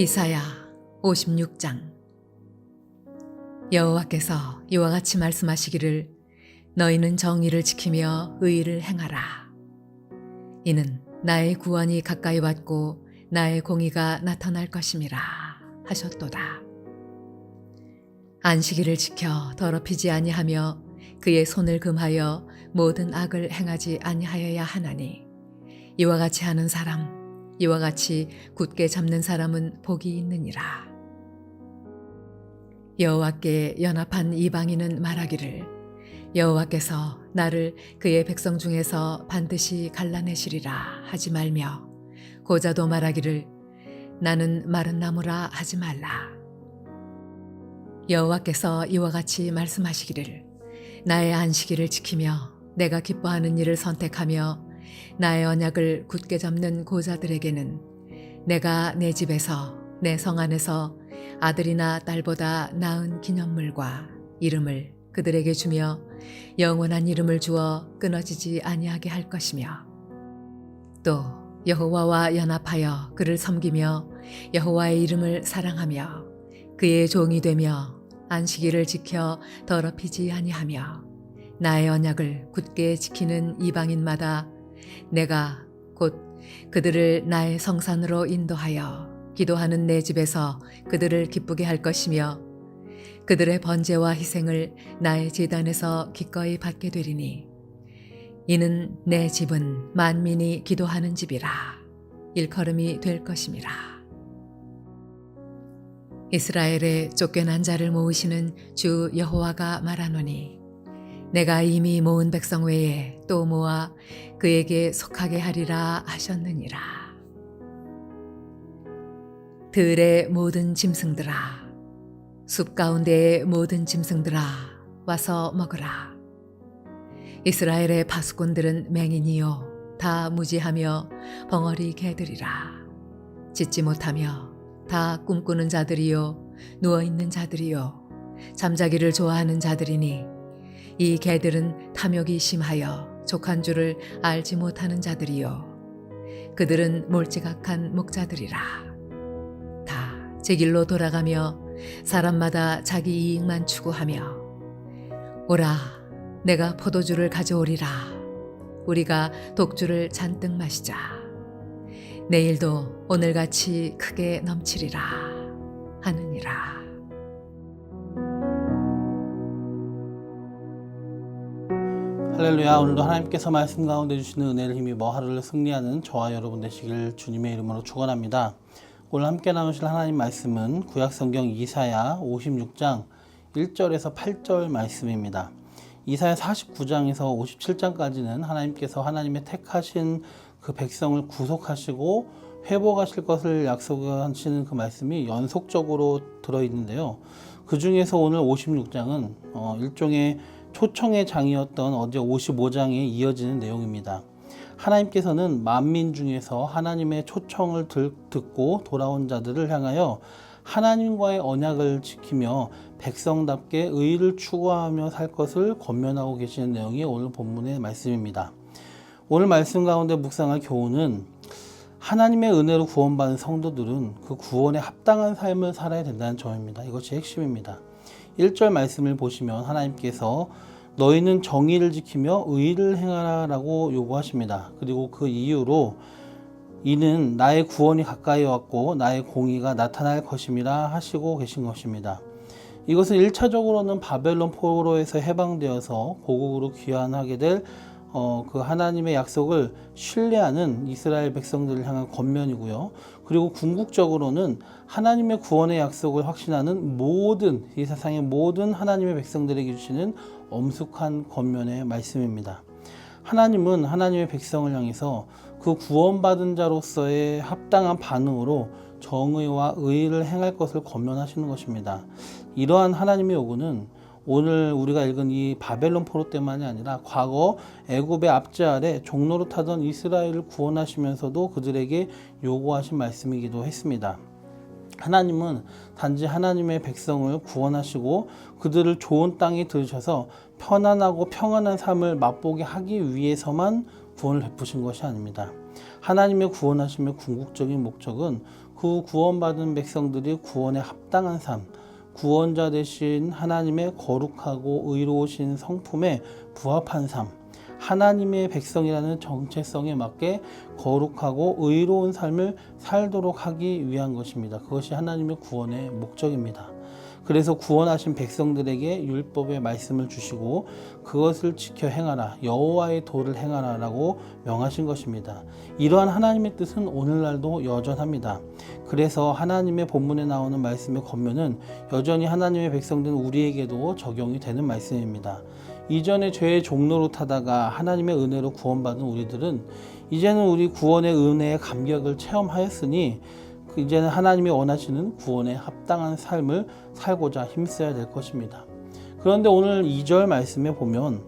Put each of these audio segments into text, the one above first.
이사야 56장. 여호와께서 이와 같이 말씀하시기를 너희는 정의를 지키며 의를 행하라. 이는 나의 구원이 가까이 왔고 나의 공의가 나타날 것임이라 하셨도다. 안식일을 지켜 더럽히지 아니하며 그의 손을 금하여 모든 악을 행하지 아니하여야 하나니 이와 같이 하는 사람 이와 같이 굳게 잡는 사람은 복이 있느니라. 여호와께 연합한 이방인은 말하기를 여호와께서 나를 그의 백성 중에서 반드시 갈라내시리라 하지 말며 고자도 말하기를 나는 마른 나무라 하지 말라. 여호와께서 이와 같이 말씀하시기를 나의 안식일을 지키며 내가 기뻐하는 일을 선택하며 나의 언약을 굳게 잡는 고자들에게는 내가 내 집에서 내 성 안에서 아들이나 딸보다 나은 기념물과 이름을 그들에게 주며 영원한 이름을 주어 끊어지지 아니하게 할 것이며 또 여호와와 연합하여 그를 섬기며 여호와의 이름을 사랑하며 그의 종이 되며 안식일을 지켜 더럽히지 아니하며 나의 언약을 굳게 지키는 이방인마다 내가 곧 그들을 나의 성산으로 인도하여 기도하는 내 집에서 그들을 기쁘게 할 것이며 그들의 번제와 희생을 나의 제단에서 기꺼이 받게 되리니 이는 내 집은 만민이 기도하는 집이라 일컬음이 될 것임이라. 이스라엘의 쫓겨난 자를 모으시는 주 여호와가 말하노니 내가 이미 모은 백성 외에 또 모아 그에게 속하게 하리라 하셨느니라. 들의 모든 짐승들아, 숲 가운데의 모든 짐승들아, 와서 먹으라. 이스라엘의 파수꾼들은 맹인이요, 다 무지하며 벙어리 개들이라. 짖지 못하며 다 꿈꾸는 자들이요, 누워있는 자들이요, 잠자기를 좋아하는 자들이니 이 개들은 탐욕이 심하여 족한 줄을 알지 못하는 자들이요. 그들은 몰지각한 목자들이라. 다 제 길로 돌아가며 사람마다 자기 이익만 추구하며 오라 내가 포도주를 가져오리라. 우리가 독주를 잔뜩 마시자. 내일도 오늘같이 크게 넘치리라 하느니라. 할렐루야 오늘도 하나님께서 말씀 가운데 주시는 은혜를 힘입어 하루를 승리하는 저와 여러분 되시길 주님의 이름으로 축원합니다. 오늘 함께 나누실 하나님 말씀은 구약성경 이사야 56장 1절에서 8절 말씀입니다. 이사야 49장에서 57장까지는 하나님께서 하나님의 택하신 그 백성을 구속하시고 회복하실 것을 약속하시는 그 말씀이 연속적으로 들어 있는데요. 그 중에서 오늘 56장은 어, 일종의 초청의 장이었던 어제 55장에 이어지는 내용입니다. 하나님께서는 만민 중에서 하나님의 초청을 들, 듣고 돌아온 자들을 향하여 하나님과의 언약을 지키며 백성답게 의를 추구하며 살 것을 권면하고 계시는 내용이 오늘 본문의 말씀입니다. 오늘 말씀 가운데 묵상할 교훈은 하나님의 은혜로 구원받은 성도들은 그 구원에 합당한 삶을 살아야 된다는 점입니다. 이것이 핵심입니다. 1절 말씀을 보시면 하나님께서 너희는 정의를 지키며 의를 행하라라고 요구하십니다. 그리고 그 이유로 이는 나의 구원이 가까이 왔고 나의 공의가 나타날 것임이라 하시고 계신 것입니다. 이것은 1차적으로는 바벨론 포로에서 해방되어서 고국으로 귀환하게 될 어, 그 하나님의 약속을 신뢰하는 이스라엘 백성들을 향한 권면이고요. 그리고 궁극적으로는 하나님의 구원의 약속을 확신하는 모든 이 세상의 모든 하나님의 백성들에게 주시는 엄숙한 권면의 말씀입니다. 하나님은 하나님의 백성을 향해서 그 구원받은 자로서의 합당한 반응으로 정의와 의를 행할 것을 권면하시는 것입니다. 이러한 하나님의 요구는 오늘 우리가 읽은 이 바벨론 포로 때만이 아니라 과거 애굽의 압제 아래 종로로 타던 이스라엘을 구원하시면서도 그들에게 요구하신 말씀이기도 했습니다. 하나님은 단지 하나님의 백성을 구원하시고 그들을 좋은 땅에 들으셔서 편안하고 평안한 삶을 맛보게 하기 위해서만 구원을 베푸신 것이 아닙니다. 하나님의 구원하심의 궁극적인 목적은 그 구원받은 백성들이 구원에 합당한 삶, 구원자 되신 하나님의 거룩하고 의로우신 성품에 부합한 삶, 하나님의 백성이라는 정체성에 맞게 거룩하고 의로운 삶을 살도록 하기 위한 것입니다. 그것이 하나님의 구원의 목적입니다. 그래서 구원하신 백성들에게 율법의 말씀을 주시고 그것을 지켜 행하라 여호와의 도를 행하라라고 명하신 것입니다. 이러한 하나님의 뜻은 오늘날도 여전합니다. 그래서 하나님의 본문에 나오는 말씀의 겉면은 여전히 하나님의 백성된 우리에게도 적용이 되는 말씀입니다. 이전에 죄의 종로로 타다가 하나님의 은혜로 구원받은 우리들은 이제는 우리 구원의 은혜의 감격을 체험하였으니 그 이제는 하나님이 원하시는 구원에 합당한 삶을 살고자 힘써야 될 것입니다. 그런데 오늘 2절 말씀에 보면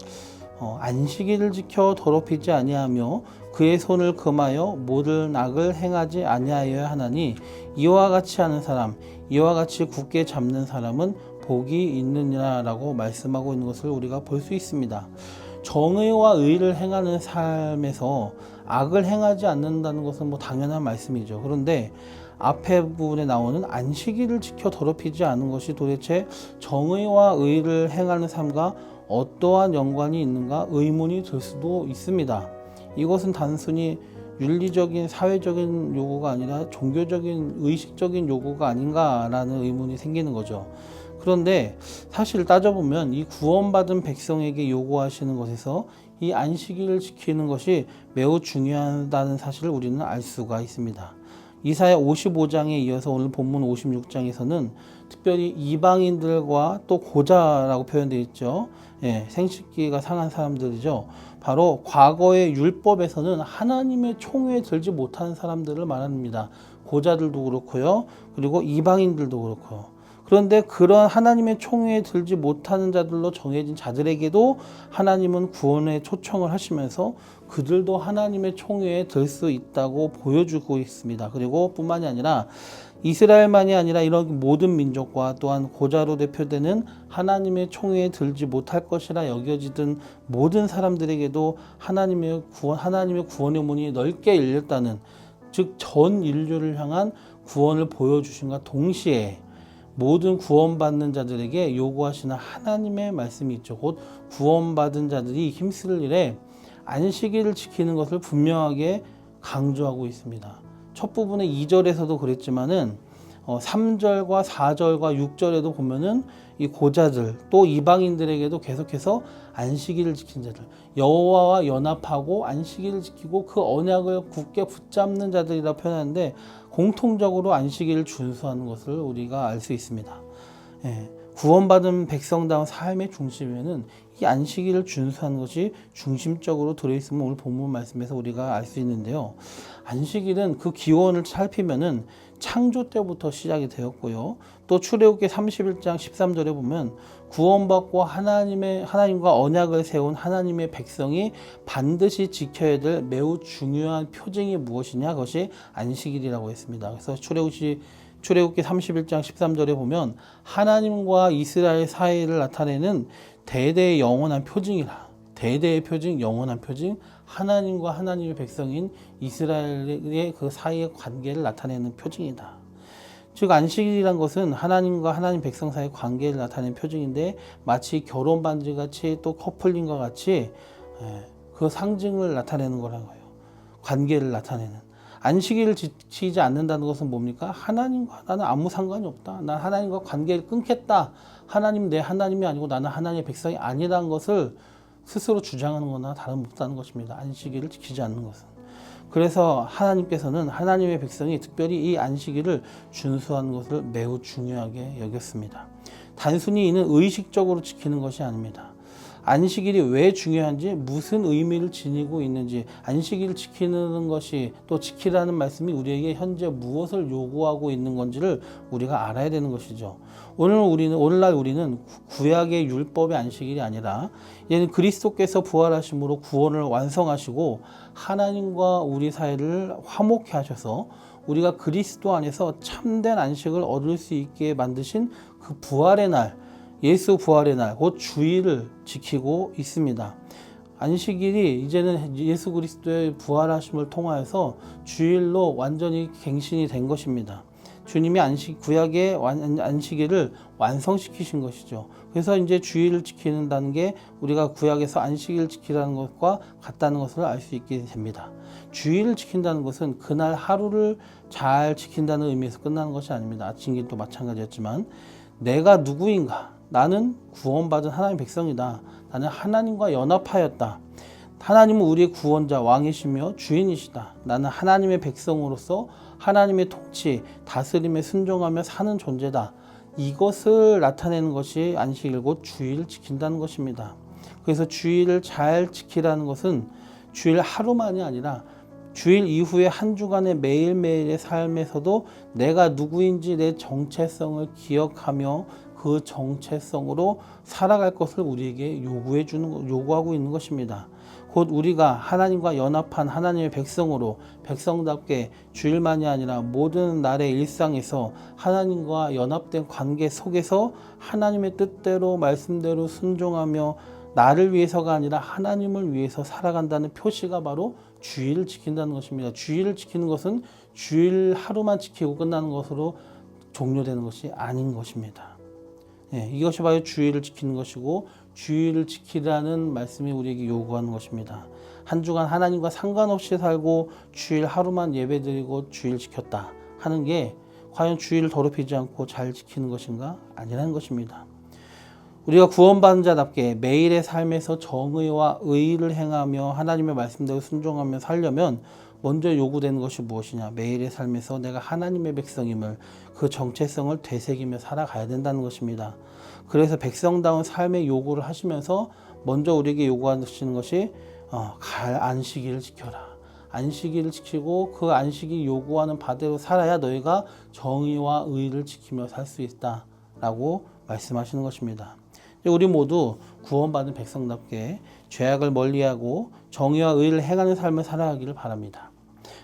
어, 안식일을 지켜 더럽히지 아니하며 그의 손을 금하여 모든 악을 행하지 아니하여야 하나니 이와 같이 하는 사람 이와 같이 굳게 잡는 사람은 복이 있느니라라고 말씀하고 있는 것을 우리가 볼 수 있습니다. 정의와 의를 행하는 삶에서 악을 행하지 않는다는 것은 뭐 당연한 말씀이죠. 그런데 앞에 부분에 나오는 안식일을 지켜 더럽히지 않은 것이 도대체 정의와 의를 행하는 삶과 어떠한 연관이 있는가 의문이 들 수도 있습니다. 이것은 단순히 윤리적인 사회적인 요구가 아니라 종교적인 의식적인 요구가 아닌가라는 의문이 생기는 거죠. 그런데 사실 따져보면 이 구원받은 백성에게 요구하시는 것에서 이 안식일을 지키는 것이 매우 중요하다는 사실을 우리는 알 수가 있습니다. 이사야 55장에 이어서 오늘 본문 56장에서는 특별히 이방인들과 또 고자라고 표현되어 있죠. 예, 생식기가 상한 사람들이죠. 바로 과거의 율법에서는 하나님의 총회에 들지 못하는 사람들을 말합니다. 고자들도 그렇고요. 그리고 이방인들도 그렇고요. 그런데 그런 하나님의 총회에 들지 못하는 자들로 정해진 자들에게도 하나님은 구원에 초청을 하시면서 그들도 하나님의 총회에 들 수 있다고 보여주고 있습니다. 그리고 뿐만이 아니라 이스라엘만이 아니라 이런 모든 민족과 또한 고자로 대표되는 하나님의 총회에 들지 못할 것이라 여겨지던 모든 사람들에게도 하나님의 구원, 하나님의 구원의 문이 넓게 열렸다는 즉 전 인류를 향한 구원을 보여주신과 동시에 모든 구원받는 자들에게 요구하시는 하나님의 말씀이 있죠. 곧 구원받은 자들이 힘쓸 일에 안식일을 지키는 것을 분명하게 강조하고 있습니다. 첫 부분의 2절에서도 그랬지만은 어, 3절과 4절과 6절에도 보면은 이 고자들 또 이방인들에게도 계속해서 안식일을 지킨 자들 여호와와 연합하고 안식일을 지키고 그 언약을 굳게 붙잡는 자들이라 표현하는데 공통적으로 안식일을 준수하는 것을 우리가 알 수 있습니다. 예, 구원받은 백성다운 삶의 중심에는 이 안식일을 준수하는 것이 중심적으로 들어있음을 오늘 본문 말씀에서 우리가 알 수 있는데요. 안식일은 그 기원을 살피면은 창조 때부터 시작이 되었고요. 또 출애굽기 31장 13절에 보면 구원받고 하나님의 하나님과 언약을 세운 하나님의 백성이 반드시 지켜야 될 매우 중요한 표징이 무엇이냐 그것이 안식일이라고 했습니다. 그래서 출애굽기 출애굽기 31장 13절에 보면 하나님과 이스라엘 사이를 나타내는 대대의 영원한 표징이라. 대대의 표징, 영원한 표징, 하나님과 하나님의 백성인 이스라엘의 그 사이의 관계를 나타내는 표징이다. 즉 안식일이란 것은 하나님과 하나님 백성 사이의 관계를 나타내는 표징인데 마치 결혼 반지 같이 또 커플링과 같이 예, 그 상징을 나타내는 거라는 거예요. 관계를 나타내는. 안식일을 지키지 않는다는 것은 뭡니까? 하나님과 나는 아무 상관이 없다. 난 하나님과 관계를 끊겠다. 하나님 내 하나님이 아니고 나는 하나님의 백성이 아니라는 것을 스스로 주장하는 거나 다름없다는 것입니다. 안식일을 지키지 않는 것은. 그래서 하나님께서는 하나님의 백성이 특별히 이 안식일을 준수하는 것을 매우 중요하게 여겼습니다. 단순히 이는 의식적으로 지키는 것이 아닙니다. 안식일이 왜 중요한지 무슨 의미를 지니고 있는지 안식일을 지키는 것이 또 지키라는 말씀이 우리에게 현재 무엇을 요구하고 있는 건지를 우리가 알아야 되는 것이죠. 오늘 우리는 오늘날 우리는 구약의 율법의 안식일이 아니라 얘는 그리스도께서 부활하심으로 구원을 완성하시고 하나님과 우리 사이를 화목케 하셔서 우리가 그리스도 안에서 참된 안식을 얻을 수 있게 만드신 그 부활의 날 예수 부활의 날, 곧 주일을 지키고 있습니다. 안식일이 이제는 예수 그리스도의 부활하심을 통하여서 주일로 완전히 갱신이 된 것입니다. 주님이 안식 구약의 완- 안식일을 완성시키신 것이죠. 그래서 이제 주일을 지키는다는 게 우리가 구약에서 안식일 지키라는 것과 같다는 것을 알 수 있게 됩니다. 주일을 지킨다는 것은 그날 하루를 잘 지킨다는 의미에서 끝나는 것이 아닙니다. 아침길도 마찬가지였지만 내가 누구인가? 나는 구원받은 하나님의 백성이다. 나는 하나님과 연합하였다. 하나님은 우리의 구원자, 왕이시며 주인이시다. 나는 하나님의 백성으로서 하나님의 통치, 다스림에 순종하며 사는 존재다. 이것을 나타내는 것이 안식일 곧 주일을 지킨다는 것입니다. 그래서 주일을 잘 지키라는 것은 주일 하루만이 아니라 주일 이후에 한 주간의 매일매일의 삶에서도 내가 누구인지 내 정체성을 기억하며 그 정체성으로 살아갈 것을 우리에게 요구해 주는 거- 요구하고 있는 것입니다. 곧 우리가 하나님과 연합한 하나님의 백성으로 백성답게 주일만이 아니라 모든 날의 일상에서 하나님과 연합된 관계 속에서 하나님의 뜻대로 말씀대로 순종하며 나를 위해서가 아니라 하나님을 위해서 살아간다는 표시가 바로 주일을 지킨다는 것입니다. 주일을 지키는 것은 주일 하루만 지키고 끝나는 것으로 종료되는 것이 아닌 것입니다. 예, 이것이 바로 주일을 지키는 것이고 주일을 지키라는 말씀이 우리에게 요구하는 것입니다. 한 주간 하나님과 상관없이 살고 주일 하루만 예배드리고 주일 지켰다 하는 게 과연 주일을 더럽히지 않고 잘 지키는 것인가 아니라는 것입니다. 우리가 구원받은 자답게 매일의 삶에서 정의와 의를 행하며 하나님의 말씀대로 순종하며 살려면 먼저 요구되는 것이 무엇이냐? 매일의 삶에서 내가 하나님의 백성임을 그 정체성을 되새기며 살아가야 된다는 것입니다. 그래서 백성다운 삶의 요구를 하시면서 먼저 우리에게 요구하시는 것이 어, 갈 안식일을 지켜라. 안식일을 지키고 그 안식이 요구하는 바대로 살아야 너희가 정의와 의를 지키며 살 수 있다라고 말씀하시는 것입니다. 우리 모두 구원받은 백성답게 죄악을 멀리하고 정의와 의를 행하는 삶을 살아가기를 바랍니다.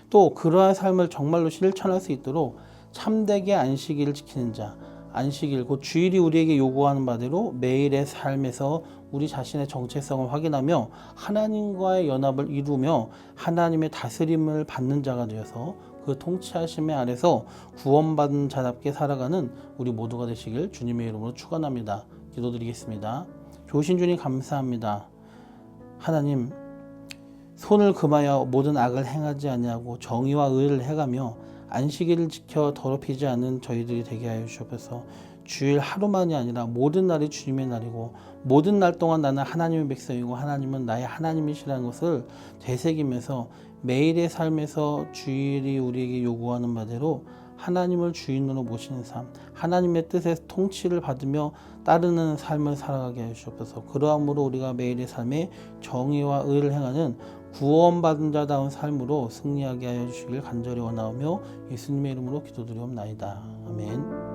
또 그러한 삶을 정말로 실천할 수 있도록 참되게 안식일을 지키는 자, 안식일 곧 주일이 우리에게 요구하는 바대로 매일의 삶에서 우리 자신의 정체성을 확인하며 하나님과의 연합을 이루며 하나님의 다스림을 받는 자가 되어서 그 통치하심의 아래서 구원받은 자답게 살아가는 우리 모두가 되시길 주님의 이름으로 축원합니다. 기도드리겠습니다. 좋으신 주님 감사합니다. 하나님 손을 금하여 모든 악을 행하지 아니하고 정의와 의를 행하며 안식일을 지켜 더럽히지 않은 저희들이 되게 하여 주옵소서. 주일 하루만이 아니라 모든 날이 주님의 날이고 모든 날 동안 나는 하나님의 백성이고 하나님은 나의 하나님이시라는 것을 되새기면서 매일의 삶에서 주일이 우리에게 요구하는 바대로 하나님을 주인으로 모시는 삶, 하나님의 뜻의 통치를 받으며 따르는 삶을 살아가게 하여 주옵소서. 그러함으로 우리가 매일의 삶에 정의와 의를 행하는 구원받은 자다운 삶으로 승리하게 하여 주시길 간절히 원하오며 예수님의 이름으로 기도드리옵나이다. 아멘.